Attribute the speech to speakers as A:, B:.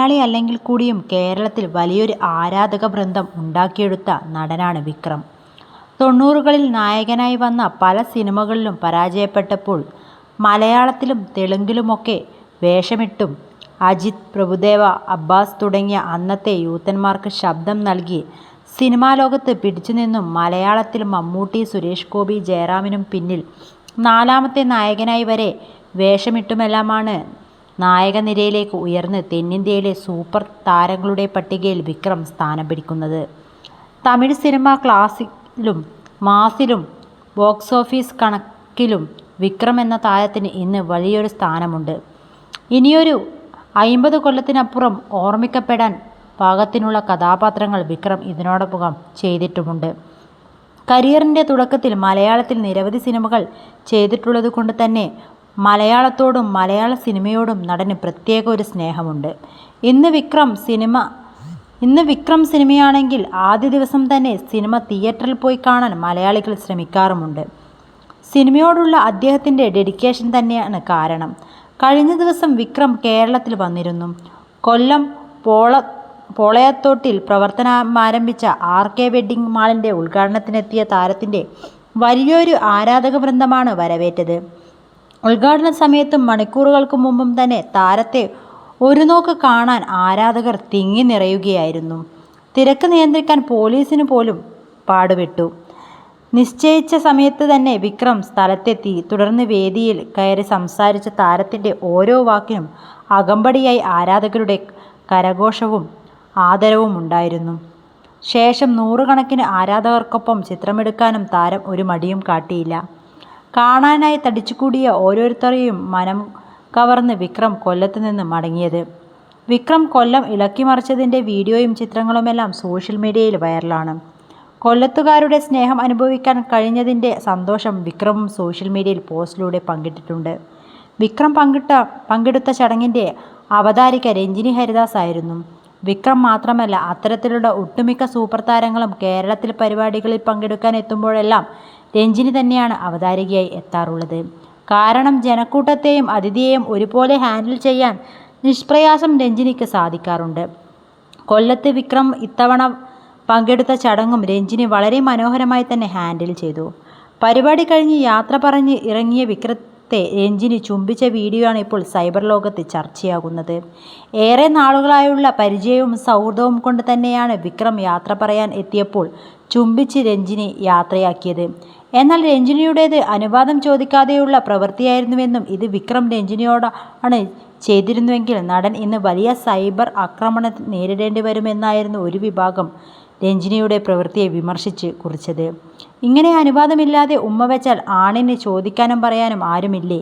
A: മലയാളി അല്ലെങ്കിൽ കൂടിയും കേരളത്തിൽ വലിയൊരു ആരാധക വൃന്ദം ഉണ്ടാക്കിയെടുത്ത നടനാണ് വിക്രം. തൊണ്ണൂറുകളിൽ നായകനായി വന്ന പല സിനിമകളിലും പരാജയപ്പെട്ടപ്പോൾ മലയാളത്തിലും തെലുങ്കിലുമൊക്കെ വേഷമിട്ടും അജിത്, പ്രഭുദേവ, അബ്ബാസ് തുടങ്ങിയ അന്നത്തെ യൂത്തന്മാർക്ക് ശബ്ദം നൽകി സിനിമാ ലോകത്ത് പിടിച്ചുനിന്നും മലയാളത്തിൽ മമ്മൂട്ടി, സുരേഷ് ഗോപി, ജയറാമിനും പിന്നിൽ നാലാമത്തെ നായകനായി വരെ വേഷമിട്ടുമെല്ലാമാണ് നായകനിരയിലേക്ക് ഉയർന്ന് തെന്നിന്ത്യയിലെ സൂപ്പർ താരങ്ങളുടെ പട്ടികയിൽ വിക്രം സ്ഥാനം പിടിക്കുന്നത്. തമിഴ് സിനിമ ക്ലാസിലും മാസിലും ബോക്സ് ഓഫീസ് കണക്കിലും വിക്രം എന്ന താരത്തിന് ഇന്ന് വലിയൊരു സ്ഥാനമുണ്ട്. ഇനിയൊരു അയ്മ്പത് കൊല്ലത്തിനപ്പുറം ഓർമ്മിക്കപ്പെടാൻ പാകത്തിനുള്ള കഥാപാത്രങ്ങൾ വിക്രം ഇതിനോടൊപ്പം ചെയ്തിട്ടുമുണ്ട്. കരിയറിന്റെ തുടക്കത്തിൽ മലയാളത്തിൽ നിരവധി സിനിമകൾ ചെയ്തിട്ടുള്ളത് കൊണ്ട് തന്നെ മലയാളത്തോടും മലയാള സിനിമയോടും നടന് പ്രത്യേക ഒരു സ്നേഹമുണ്ട്. ഇന്ന് വിക്രം സിനിമ ഇന്ന് വിക്രം സിനിമയാണെങ്കിൽ ആദ്യ ദിവസം തന്നെ സിനിമ തിയേറ്ററിൽ പോയി കാണാൻ മലയാളികൾ ശ്രമിക്കാറുമുണ്ട്. സിനിമയോടുള്ള അദ്ദേഹത്തിന്റെ ഡെഡിക്കേഷൻ തന്നെയാണ് കാരണം. കഴിഞ്ഞ ദിവസം വിക്രം കേരളത്തിൽ വന്നിരുന്നു. കൊല്ലം പോള പോളയത്തോട്ടിൽ പ്രവർത്തനം ആരംഭിച്ച ആർ. കെ. വെഡ്ഡിങ് മാളിന്റെ ഉദ്ഘാടനത്തിനെത്തിയ താരത്തിന്റെ വലിയൊരു ആരാധക വൃന്ദമാണ് വരവേറ്റത്. ഉദ്ഘാടന സമയത്തും മണിക്കൂറുകൾക്ക് മുമ്പും തന്നെ താരത്തെ ഒരു നോക്ക് കാണാൻ ആരാധകർ തിങ്ങി നിറയുകയായിരുന്നു തിരക്ക് നിയന്ത്രിക്കാൻ പോലീസിന് പോലും പാടുപെട്ടു. നിശ്ചയിച്ച സമയത്ത് തന്നെ വിക്രം സ്ഥലത്തെത്തി. തുടർന്ന് വേദിയിൽ കയറി സംസാരിച്ച താരത്തിന്റെ ഓരോ വാക്കിനും അകമ്പടിയായി ആരാധകരുടെ കരഘോഷവും ആദരവും ഉണ്ടായിരുന്നു ശേഷം നൂറുകണക്കിന് ആരാധകർക്കൊപ്പം ചിത്രമെടുക്കാനും താരം ഒരു മടിയും കാട്ടിയില്ല. കാണാനായി തടിച്ചുകൂടിയ ഓരോരുത്തരെയും മനം കവർന്ന് വിക്രം കൊല്ലത്ത് നിന്ന് മടങ്ങിയത്. വിക്രം കൊല്ലം ഇളക്കിമറിച്ചതിന്റെ വീഡിയോയും ചിത്രങ്ങളുമെല്ലാം സോഷ്യൽ മീഡിയയിൽ വൈറലാണ്. കൊല്ലത്തുകാരുടെ സ്നേഹം അനുഭവിക്കാൻ കഴിഞ്ഞതിന്റെ സന്തോഷം വിക്രമും സോഷ്യൽ മീഡിയയിൽ പോസ്റ്റിലൂടെ പങ്കിട്ടിട്ടുണ്ട്. വിക്രം പങ്കിട്ട പങ്കെടുത്ത ചടങ്ങിന്റെ അവതാരിക രഞ്ജിനി ഹരിദാസ് ആയിരുന്നു. വിക്രം മാത്രമല്ല അത്തരത്തിലുള്ള ഒട്ടുമിക്ക സൂപ്പർ താരങ്ങളും കേരളത്തിൽ പരിപാടികളിൽ പങ്കെടുക്കാൻ എത്തുമ്പോഴെല്ലാം രഞ്ജിനി തന്നെയാണ് അവതാരകയായി എത്താറുള്ളത്. കാരണം ജനക്കൂട്ടത്തെയും അതിഥിയെയും ഒരുപോലെ ഹാൻഡിൽ ചെയ്യാൻ നിഷ്പ്രയാസം രഞ്ജിനിക്ക് സാധിക്കാറുണ്ട്. കൊല്ലത്ത് വിക്രം ഇത്തവണ പങ്കെടുത്ത ചടങ്ങും രഞ്ജിനി വളരെ മനോഹരമായി തന്നെ ഹാൻഡിൽ ചെയ്തു. പരിപാടി കഴിഞ്ഞ് യാത്ര പറഞ്ഞ് ഇറങ്ങിയ വിക്രത്തെ രഞ്ജിനി ചുംബിച്ച വീഡിയോ ആണ് ഇപ്പോൾ സൈബർ ലോകത്ത് ചർച്ചയാകുന്നത്. ഏറെ നാളുകളായുള്ള പരിചയവും സൗഹൃദവും കൊണ്ട് തന്നെയാണ് വിക്രം യാത്ര പറയാൻ എത്തിയപ്പോൾ ചുംബിച്ച് രഞ്ജിനി യാത്രയാക്കിയത്. എന്നാൽ രഞ്ജിനിയുടേത് അനുവാദം ചോദിക്കാതെയുള്ള പ്രവൃത്തിയായിരുന്നുവെന്നും ഇത് വിക്രം രഞ്ജിനിയോടാണ് ചെയ്തിരുന്നുവെങ്കിൽ നടൻ ഇന്ന് വലിയ സൈബർ ആക്രമണം നേരിടേണ്ടി വരുമെന്നായിരുന്നു ഒരു വിഭാഗം രഞ്ജിനിയുടെ പ്രവൃത്തിയെ വിമർശിച്ച് കുറിച്ചത്. ഇങ്ങനെ അനുവാദമില്ലാതെ ഉമ്മ വെച്ചാൽ ആണിന് ചോദിക്കാനും പറയാനും ആരുമില്ലേ